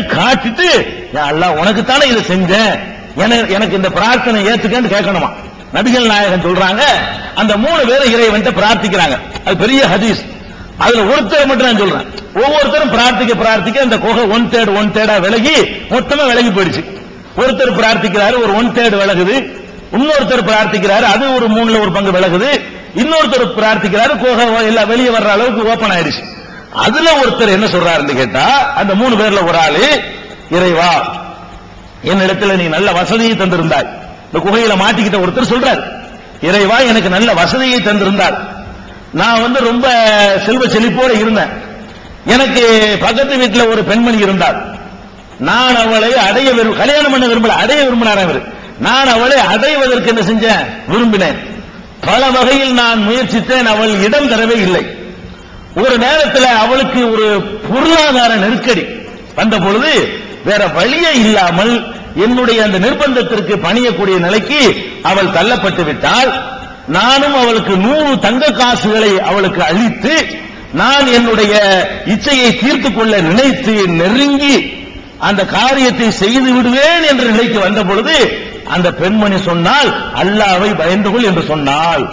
காட்டிட்டு யா உனக்கு தானே இதை செஞ்சேன். எனக்கு இந்த பிரார்த்தனை ஏத்துக்கன்னு கேட்கணுமா? நபிகள் நாயகன் சொல்றாங்க அந்த மூணு பேரும் இறைவன் பிரார்த்திக்கிறாங்க. அது பெரிய ஹதீஸ். அதுல ஒருத்தர் மட்டும் நான் சொல்றேன். ஒவ்வொருத்தரும் பிரார்த்திக்க பிரார்த்திக்க அந்த குகை ஒன் தேர்ட் ஒன் தேர்டா விலகி மொத்தமா விலகி போயிடுச்சு. ஒருத்தர் பிரார்த்திக்கிறாரு ஒரு ஒன் தேர்ட் விலகுது. இன்னொருத்தர் பிரார்த்திக்கிறாரு அது ஒரு மூணுல ஒரு பங்கு விலகுது. இன்னொருத்தர் பிரார்த்திக்கிறாரு குகை எல்லாம் வெளியே வர்ற அளவுக்கு ஓபன் ஆயிடுச்சு. அதுல ஒருத்தர் என்ன சொல்றாருன்னு கேட்டா அந்த மூணு பேர்ல ஒரு ஆளு இறைவா என்னிடத்துல நீ நல்ல வசதியை தந்திருந்தாய். இந்த குகையில மாட்டிக்கிட்ட ஒருத்தர் சொல்றாரு இறைவா எனக்கு நல்ல வசதியை தந்திருந்தார். நான் வந்து ரொம்ப செல்வ செழிப்போட இருந்தேன். எனக்கு பக்கத்து வீட்டில் ஒரு பெண்மணி இருந்தார். நான் அவளை அடைய விரும்ப கல்யாணம் பண்ண விரும்பல அடைய விரும்பினார் அவர். நான் அவளை அடைவதற்கு என்ன செஞ்சேன்? விரும்பினேன். பல வகையில் நான் முயற்சித்தேன் அவள் இடம் தரவே இல்லை. ஒரு நேரத்தில் அவளுக்கு ஒரு பொருளாதார நெருக்கடி. வந்த பொழுது வேற வழியே இல்லாமல் என்னுடைய அந்த நிர்பந்தத்திற்கு பணியக்கூடிய நிலைக்கு அவள் தள்ளப்பட்டு விட்டால் நானும் அவளுக்கு நூறு தங்க காசுகளை அவளுக்கு அளித்து நான் என்னுடைய இச்சையை தீர்த்துக் கொள்ள நினைத்து நெருங்கி அந்த காரியத்தை செய்து விடுவேன் என்ற நிலைக்கு வந்த பொழுது அந்த பெண்மணி சொன்னால் அல்லாவை பயந்து கொள் என்று சொன்னாள்.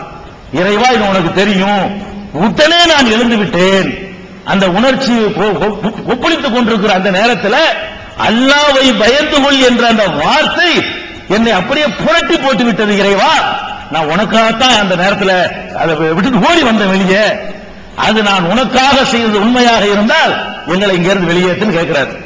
இறைவா இது உனக்கு தெரியும். உடனே நான் எழுந்து விட்டேன். அந்த உணர்ச்சி கொ- கொண்டிருக்கிற அந்த நேரத்தில் அல்லாவை பயந்து கொள் என்ற அந்த வார்த்தை என்னை அப்படியே புரட்டி போட்டு விட்டது இறைவா. நான் உனக்காகத்தான் அந்த நேரத்தில் அதை விட்டு ஓடி வந்த வெளியே. அது நான் உனக்காக செய்தது உண்மையாக இருந்தால் எங்களை இங்கிருந்து வெளியேற்றுன்னு கேட்கிறாரு.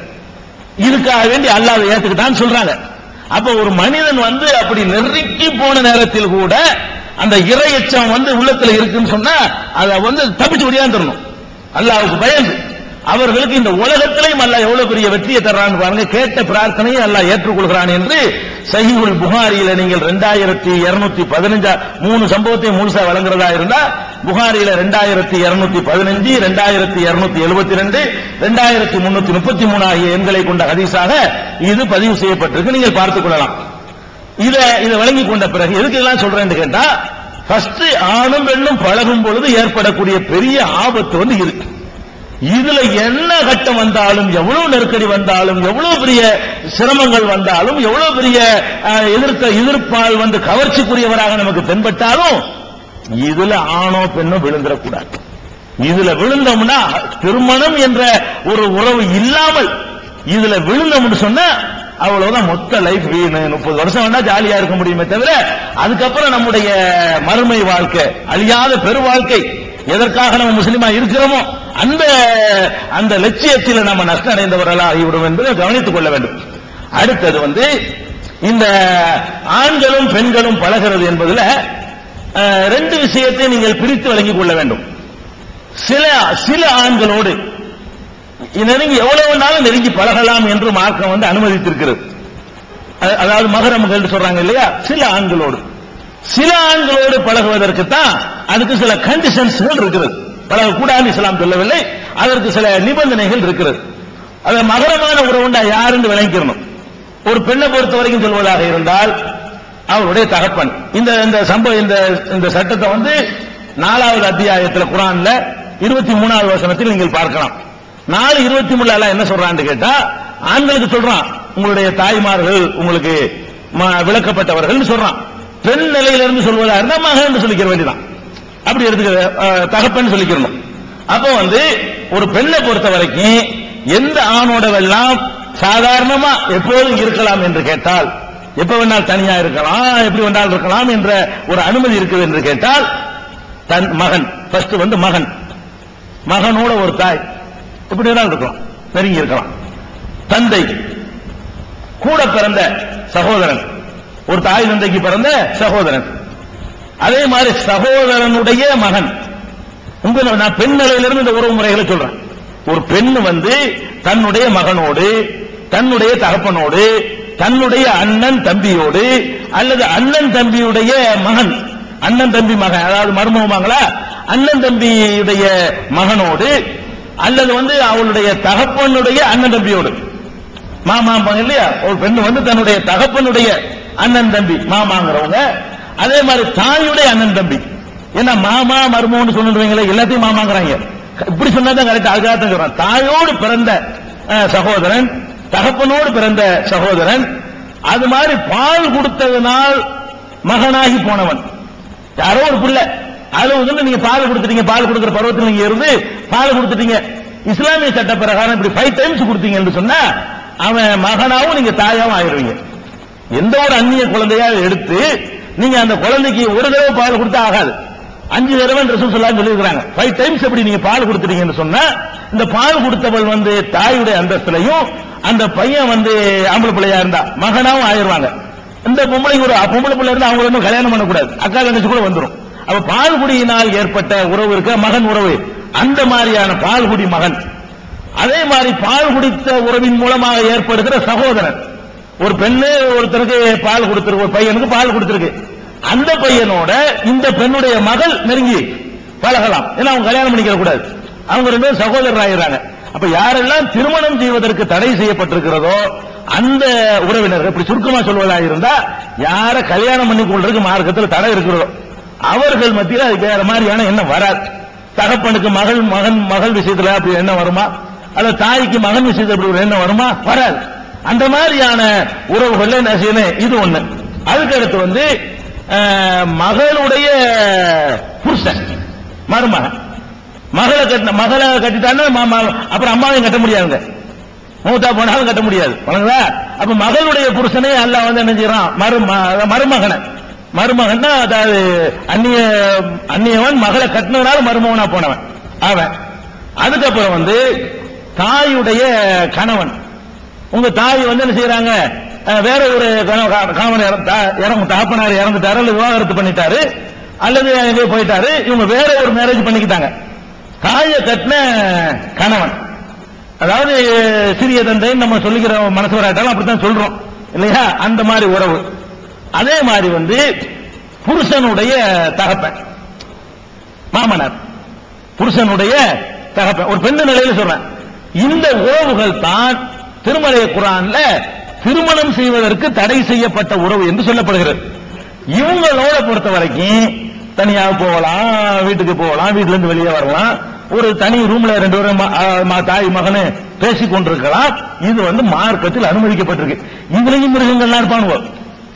இதுக்காக வேண்டி அல்லாஹ் ஏத்துக்கிட்டான்னு சொல்றாங்க. அப்ப ஒரு மனிதன் வந்து அப்படி நெருக்கி போன நேரத்தில் கூட அந்த இறை எச்சம் வந்து உள்ளத்துல இருக்குன்னு சொன்னா அதை வந்து தப்பிச்சு ஒடியாந்துடணும் அல்லாவுக்கு பயந்து. அவர்களுக்கு இந்த உலகத்திலையும் அல்ல எவ்வளவு பெரிய வெற்றியை தர்றான்னு பாருங்க. கேட்ட பிரார்த்தனையை அல்லா ஏற்றுக்கொள்கிறான் என்று சஹிவுல் புகாரியில நீங்கள் ரெண்டாயிரத்தி இருநூத்தி பதினஞ்சா மூணு சம்பவத்தையும் முழுசா வழங்குறதா இருந்தா புகாரியில ரெண்டாயிரத்தி இருநூத்தி பதினஞ்சு ரெண்டாயிரத்தி இருநூத்தி எழுபத்தி ரெண்டு ரெண்டாயிரத்தி முன்னூத்தி முப்பத்தி மூணு ஆகிய எண்களை கொண்ட ஹதீஸாக இது பதிவு செய்யப்பட்டிருக்கு. நீங்கள் பார்த்துக் கொள்ளலாம். இத இதை வழங்கி கொண்ட பிறகு எதுக்கு இதெல்லாம் சொல்றேன்னு கேட்டா ஃபர்ஸ்ட் ஆணும் பெண்ணும் பழகும் பொழுது ஏற்படக்கூடிய பெரிய ஆபத்து வந்து இருக்கு இதுல என்ன கட்டம் வந்தாலும் எவ்வளவு நெருக்கடி வந்தாலும் எவ்வளவு பெரிய சிரமங்கள் வந்தாலும் எவ்வளவு பெரிய எதிர்க்க எதிர்ப்பால் வந்து கவர்ச்சிக்குரியவராக நமக்கு தென்பட்டாலும் இதுல ஆணோ பெண்ணோ விழுந்துடக்கூடாது. இதுல விழுந்தோம்னா திருமணம் என்ற ஒரு உறவு இல்லாமல் இதுல விழுந்தோம்னு சொன்னா அவ்வளவுதான் மொத்த லைஃப் வீணு. முப்பது வருஷம் வேணா ஜாலியா இருக்க முடியுமே தவிர அதுக்கப்புறம் நம்முடைய மறுமை வாழ்க்கை அழியாத பெரு வாழ்க்கை எதற்காக நம்ம முஸ்லீமா இருக்கிறோமோ அந்த அந்த லட்சியத்தில் நம்ம நஷ்டம் அடைந்தவர்களா ஆகிவிடும் என்பதை கவனித்துக் கொள்ள வேண்டும். அடுத்தது வந்து இந்த ஆண்களும் பெண்களும் பழகிறது என்பதுல ரெண்டு விஷயத்தை நீங்கள் பிரித்து வழங்கிக் கொள்ள வேண்டும். சில சில ஆண்களோடு நெருங்கி எவ்வளவு நாளும் நெருங்கி பழகலாம் என்று மார்க்கம் வந்து அனுமதித்திருக்கிறது. அதாவது மகரமுகள் சொல்றாங்க இல்லையா? சில ஆண்களோடு. சில ஆண்களோடு பழகுவதற்கு தான் அதுக்கு சில கண்டிஷன்ஸ்கள் இருக்கிறது. பழகக்கூடாது இஸ்லாம் சொல்லவில்லை. அதற்கு சில நிபந்தனைகள் இருக்கிறது. அது மகரமான உறவுண்டா யாருன்னு விளங்கிக்கணும். ஒரு பெண்ணை பொறுத்த வரைக்கும் சொல்வதாக இருந்தால் அவருடைய தகப்பன். இந்த இந்த சம்பவம் இந்த இந்த சட்டத்தை வந்து நாலாவது அத்தியாயத்தில் குரான்ல இருபத்தி மூணாவது வசனத்தில் நீங்கள் பார்க்கலாம். நாலு இருபத்தி மூணுல எல்லாம் என்ன சொல்றான்னு கேட்டா ஆண்களுக்கு சொல்றான் உங்களுடைய தாய்மார்கள் உங்களுக்கு விளக்கப்பட்டவர்கள் சொல்றான். பெண் நிலையிலிருந்து சொல்வதா இருந்தா மகன் சொல்லிக்கிற வேண்டியதான் அப்படி எடுத்துக்க தகப்பன் சொல்லிக்கிறணும். அப்போ வந்து ஒரு பெண்ணை பொறுத்த வரைக்கும் எந்த ஆணோடவெல்லாம் சாதாரணமா எப்போதும் இருக்கலாம் என்று கேட்டால் எப்ப வேணால் தனியா இருக்கலாம் எப்படி வேணாலும் இருக்கலாம் என்ற ஒரு அனுமதி இருக்குது என்று கேட்டால் தன் மகன் ஃபர்ஸ்ட் வந்து மகன். மகனோட ஒரு தாய். இப்படி வேணாலும் இருக்கலாம்? நெருங்கி இருக்கலாம் தந்தை கூட பிறந்த சகோதரன். ஒரு தாய் தந்தைக்கு பிறந்த சகோதரன். அதே மாதிரி சகோதரனுடைய மகன். உங்க நான் பெண் நிலையிலிருந்து இந்த உறவு முறைகளை சொல்றேன். ஒரு பெண் வந்து தன்னுடைய மகனோடு தன்னுடைய தகப்பனோடு தன்னுடைய அண்ணன் தம்பியோடு அல்லது அண்ணன் தம்பியுடைய மகன் அண்ணன் தம்பி மகன் அதாவது மருமகமாங்களா? அண்ணன் தம்பியுடைய மகனோடு அல்லது வந்து அவளுடைய தகப்பனுடைய அண்ணன் தம்பியோடு. மாமா இல்லையா? ஒரு பெண் வந்து தன்னுடைய தகப்பனுடைய அண்ணன் தம்பி மாமாங்கிறவங்க. அதே மாதிரி தாயுடைய அண்ணன் தம்பி. ஏன்னா மாமா மருமோன்னு சொல்லுறீங்களே எல்லாத்தையும் மாமாங்கிறாங்க. இப்படி சொன்னாதான் கரெக்ட் அதுக்காக தான் சொல்றேன். தாயோடு பிறந்த சகோதரன் தகப்பனோடு பிறந்த சகோதரன் அது மாதிரி பால் கொடுத்ததனால் மகனாகி போனவன். யாரோ ஒரு பிள்ளை. அது வந்து நீங்க பால் கொடுத்துட்டீங்க பால் கொடுக்கிற பருவத்தில் நீங்க இருந்து பால் கொடுத்துட்டீங்க. இஸ்லாமிய சட்ட பிரகாரம் இப்படி ஃபைவ் டைம்ஸ் கொடுத்தீங்கன்னு சொன்னா அவன் மகனாவும் நீங்க தாயாவும் ஆயிடுவீங்க. எந்த ஒரு அந்நிய குழந்தையா எடுத்து நீங்க அந்த குழந்தைக்கு ஒரு தடவை பால் கொடுத்தா ஆகாது. அஞ்சு தடவை ரசூல் சொல்லலாம் சொல்லியிருக்கிறாங்க. ஃபைவ் டைம்ஸ் எப்படி நீங்க பால் கொடுத்துட்டீங்கன்னு சொன்னா இந்த பால் கொடுத்தவள் வந்து தாயுடைய அந்தஸ்துலையும் அந்த பையன் வந்து ஆம்பளை பிள்ளையா இருந்தா மகனாவும் ஆயிடுவாங்க. இந்த பொம்பளை ஒரு பொம்பளை பிள்ளை இருந்தா அவங்க வந்து கல்யாணம் பண்ணக்கூடாது. அக்கா தங்கச்சி கூட வந்துடும் அப்ப பால்குடியினால் ஏற்பட்ட உறவு இருக்க? மகன் உறவு. அந்த மாதிரியான பால்குடி மகன். அதே மாதிரி பால் குடித்த உறவின் மூலமாக ஏற்படுகிற சகோதரன். ஒரு பெண்ணு ஒருத்தருக்கு பால் கொடுத்திருக்கு ஒரு பையனுக்கு பால் கொடுத்திருக்கு. அந்த பையனோட இந்த பெண்ணுடைய மகள் நெருங்கி பழகலாம். ஏன்னா அவங்க கல்யாணம் பண்ணிக்க கூடாது. அவங்க ரெண்டு சகோதரர் ஆகிறாங்க அப்ப யாரெல்லாம் திருமணம் செய்வதற்கு தடை செய்யப்பட்டிருக்கிறதோ அந்த உறவினர்கள் இப்படி சுருக்கமா சொல்வதாக இருந்தா யார கல்யாணம் பண்ணி கொள்றதுக்கு மார்க்கத்தில் தடை இருக்கிறதோ அவர்கள் மத்தியில் அது வேற மாதிரியான எண்ணம் வராது. தகப்பனுக்கு மகள் மகன் மகள் விஷயத்துல அப்படி எண்ணம் வருமா? அல்ல தாய்க்கு மகன் விஷயத்துல அப்படி ஒரு எண்ணம் வருமா? வராது. அந்த மாதிரியான உறவுகள் என்ன செய்யணும்? இது ஒண்ணு. அதுக்கு அடுத்து வந்து மகளுடைய புருஷன் மருமகன். மகளை கட்டின மகளை கட்டிட்டான்னா அப்புறம் அம்மாவையும் கட்ட முடியாதுங்க. மூத்தா போனாலும் கட்ட முடியாது. வணங்குதா அப்ப மகளுடைய புருஷனே அல்ல வந்து என்ன செய்யறான்? மரும மருமகனை. மருமகன்னா அதாவது அந்நிய அந்நியவன் மகளை கட்டினதுனால மருமகனா போனவன். அவன். அதுக்கப்புறம் வந்து தாயுடைய கணவன். உங்க தாய் வந்து என்ன செய்யறாங்க வேற ஒரு கணவன் கா- கணவன் தாப்பனார் இறந்துட்டாரு அல்லது விவாகரத்து பண்ணிட்டாரு அல்லது எங்கேயோ போயிட்டாரு இவங்க வேற ஒரு மேரேஜ் பண்ணிக்கிட்டாங்க. தாயை கட்டின கணவன். அதாவது சிறிய தந்தை நம்ம சொல்லிக்கிற மனசு வராட்டாலும் அப்படித்தான் சொல்றோம். இல்லையா? அந்த மாதிரி உறவு. அதே மாதிரி வந்து புருஷனுடைய தகப்பன் மாமனார். புருஷனுடைய தகப்பன். ஒரு பெண்ணு நிலையில சொல்றேன். இந்த உறவுகள் தான் திருமலை குரான்ல திருமணம் செய்வதற்கு தடை செய்யப்பட்ட உறவு என்று சொல்லப்படுகிறது. இவங்களோட பொறுத்த வரைக்கும் தனியாக போகலாம் வீட்டுக்கு போகலாம் வீட்டுல இருந்து வெளியே வரலாம். ஒரு தனி ரூம்ல ரெண்டு பேரும் தாய் மகனு பேசிக் கொண்டிருக்கலாம் இது வந்து மார்க்கத்தில் அனுமதிக்கப்பட்டிருக்கு. இதுலயும் மிருகங்கள்லாம் இருப்பானுவோம்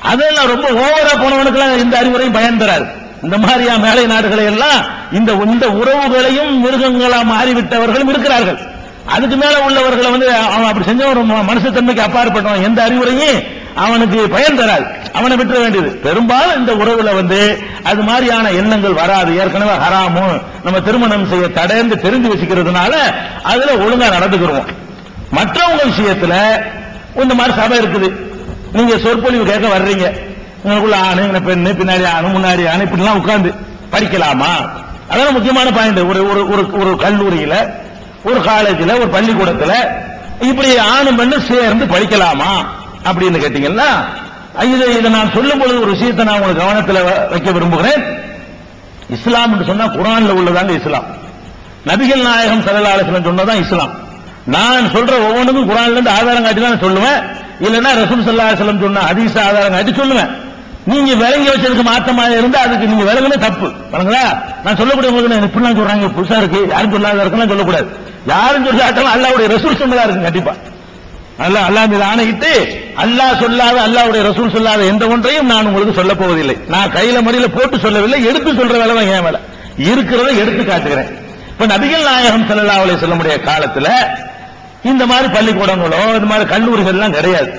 அதெல்லாம் ரொம்ப ஓவரா போனவனுக்கெல்லாம் இந்த அறிவுரையும் பயன் தராது. இந்த மாதிரியா மேலை நாடுகளை எல்லாம் இந்த இந்த உறவுகளையும் மிருகங்களா மாறிவிட்டவர்களும் இருக்கிறார்கள். அதுக்கு மேல உள்ளவர்களை வந்து அவன் அப்படி செஞ்சவன் ஒரு ம- மனுஷத்தன்மைக்கு அப்பாற்பட்டவன். எந்த அறிவுரையும் அவனுக்கு பயன் தராது. அவனை விட்டுற வேண்டியது. பெரும்பாலும் இந்த உறவுல வந்து அது மாதிரியான எண்ணங்கள் வராது. ஏற்கனவே ஹராமும் நம்ம திருமணம் செய்ய தடைந்து தெரிஞ்சு வச்சுக்கிறதுனால அதுல ஒழுங்கா நடந்துக்கிறோம் மற்றவங்க விஷயத்துல இந்த மாதிரி சபை இருக்குது. நீங்க சொற்பொழிவு கேட்க வர்றீங்க. உங்களுக்குள்ள ஆணு இங்க பெண்ணு பின்னாடி ஆணு முன்னாடி ஆணு இப்படிலாம் உட்கார்ந்து படிக்கலாமா? அதெல்லாம் முக்கியமான பாயிண்ட் ஒரு ஒரு ஒரு ஒரு கல்லூரியில ஒரு காலேஜில் ஒரு பள்ளிக்கூடத்தில் இப்படி ஆணும் பெண்ணு சேர்ந்து படிக்கலாமா? அப்படின்னு கேட்டீங்கன்னா இதை இதை நான் சொல்லும் பொழுது ஒரு விஷயத்தை நான் உங்களுக்கு கவனத்தில் வ- வைக்க விரும்புகிறேன். இஸ்லாம் என்று சொன்னா குரான்ல உள்ளதாங்க இஸ்லாம். நபிகள் நாயகம் சரலாலசனம் சொன்னதான் இஸ்லாம். நான் சொல்ற ஒவ்வொன்றுக்கும் குரான்ல இருந்து ஆதாரம் காட்டி தான் சொல்லுவேன். இல்லைன்னா ரசூல் சல்லா செல்லம் சொன்ன அதிச ஆதாரம் காட்டி சொல்லுவேன். நீங்க விளங்கி வச்சதுக்கு மாத்தமா இருந்தா அதுக்கு நீங்க விளங்குனே தப்பு. வணங்களா நான் சொல்லக்கூடிய உங்களுக்கு இப்படிலாம் சொல்றாங்க. புதுசா இருக்கு. யாரும் சொல்லாத இருக்கலாம் சொல்லக்கூடாது. யாரும் சொல்லாட்டாலும் அல்லாவுடைய ரசூல் சொன்னதா இருக்கு கண்டிப்பா. அல்லா அல்லாஹ் மீது ஆணையிட்டு அல்லாஹ் சொல்லாத அல்லாவுடைய ரசூல் சொல்லாத எந்த ஒன்றையும் நான் உங்களுக்கு சொல்ல போவதில்லை. நான் கையில மடியில போட்டு சொல்லவில்லை எடுத்து சொல்ற வேலை தான் என் வேலை இருக்கிறத எடுத்து காட்டுகிறேன். இப்ப நபிகள் நாயகம் ஸல்லல்லாஹு அலைஹி காலத்துல இந்த மாதிரி பள்ளிக்கூடங்களோ இந்த மாதிரி கல்லூரிகள் எல்லாம் கிடையாது.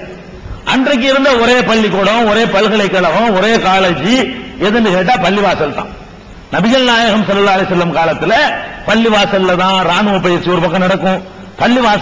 அன்றைக்கு இருந்த ஒரே பள்ளிக்கூடம் ஒரே பல்கலைக்கழகம் ஒரே காலேஜ் எதுன்னு கேட்டா பள்ளிவாசல் தான். நபிகள் நாயகம் ஸல்லல்லாஹு செல்லும் வஸல்லம் காலத்துல பள்ளிவாசல்ல தான் ராணுவ பயிற்சி ஒரு பக்கம் நடக்கும். பள்ளிவாசல்